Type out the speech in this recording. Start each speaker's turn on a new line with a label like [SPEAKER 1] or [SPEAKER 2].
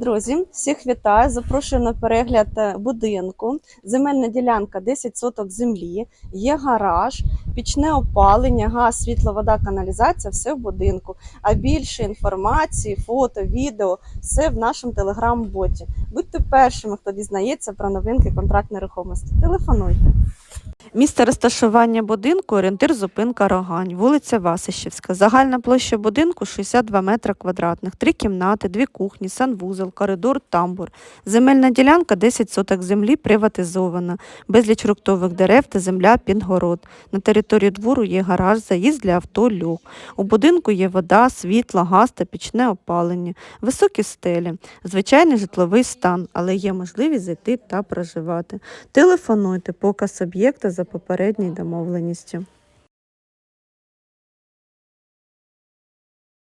[SPEAKER 1] Друзі, всіх вітаю! Запрошую на перегляд е, будинку. Земельна ділянка 10 соток землі, є гараж, пічне опалення, газ, світло, вода, каналізація все в будинку. А більше інформації, фото, відео все в нашому телеграм-боті. Будьте першими, хто дізнається про новинки контракт нерухомості. Телефонуйте. Місце розташування будинку орієнтир зупинка Рогань, вулиця Васищівська. Загальна площа будинку 62 метри квадратних, три кімнати, дві кухні, санвузол, коридор, тамбур. Земельна ділянка 10 соток землі приватизована, безліч фруктових дерев та земля під город. На території двору є гараж, заїзд для авто, люк. У будинку є вода, світло, газ та пічне опалення, високі стелі, звичайний житловий стан, але є можливість зайти та проживати. Телефонуйте показ об'єкта за попередньою домовленістю.